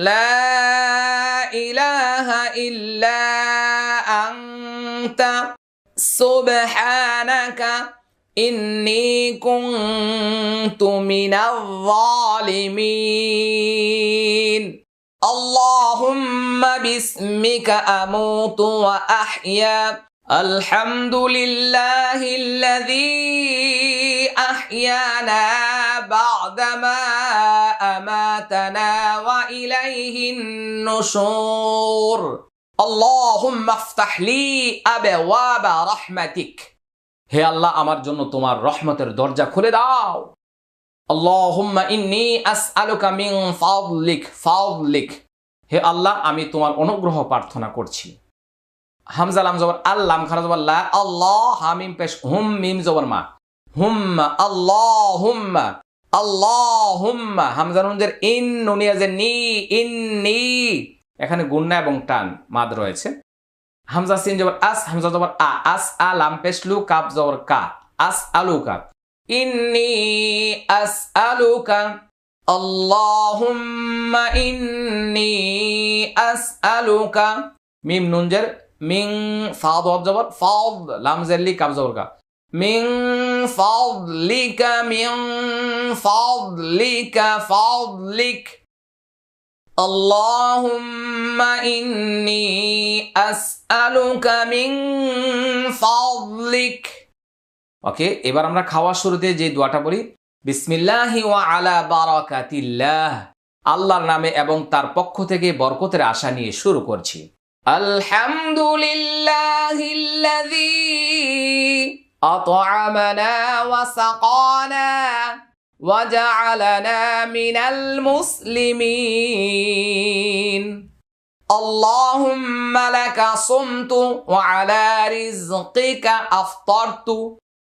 لا إله إلا أنت سبحانك إني كنت من الظالمين اللهم باسمك أموت وأحيا الحمد لله الذي أحيانا بعدما أماتنا وإليه النشور اللهم افتح لي أبواب رحمتك হে আল্লাহ আমার জন্য তোমার রহমতের দরজা খুলে দাও আল্লাহুম্মা ইন্নি আসআলুকা মিন ফাদলিক ফাদলিক হে আল্লাহ আমি তোমার অনুগ্রহ প্রার্থনা করছি হামজা লাম জবর আল্লাম খারা জবর লা আল্লাহ হামিম পেশ হুম মিম জবর মা হুম্মা আল্লাহুম্মা আল্লাহুম্মা, হামজা নুনজের ইন নুনিয়াজের নি ইন্নি। এখানে গুন্না এবং টান মাদ রয়েছে। হামজা সিন জবর আস, হামজা জবর আ, আস আ লাম পেশলু, কাপ জবর কা, আস আলুকা ইন্নি আস আলুকা আল্লাহুম্মা ইন্নি আস আলুকা মিম নুনজের মিং ফাদ জবর, ফাদ, লাম জেল্লি কাপ জবর কা। মিং ফাদলিকা মিং ফাদলিকা ফাদলিক اللهم إني أسألك من فضلك ওকে এবার আমরা খাওয়ার শুরুতে যে দোয়াটা বলি বিসমিল্লাহি ওয়া আলা বারাকাতিল্লাহ আল্লাহর নামে এবং তার পক্ষ থেকে বরকতের আশা নিয়ে শুরু করছি আলহামদুলিল্লাহিল্লাযী أطعمنا وسقانا وجعلنا من المسلمين. اللهم لك صمت وعلى رزقك أفطرت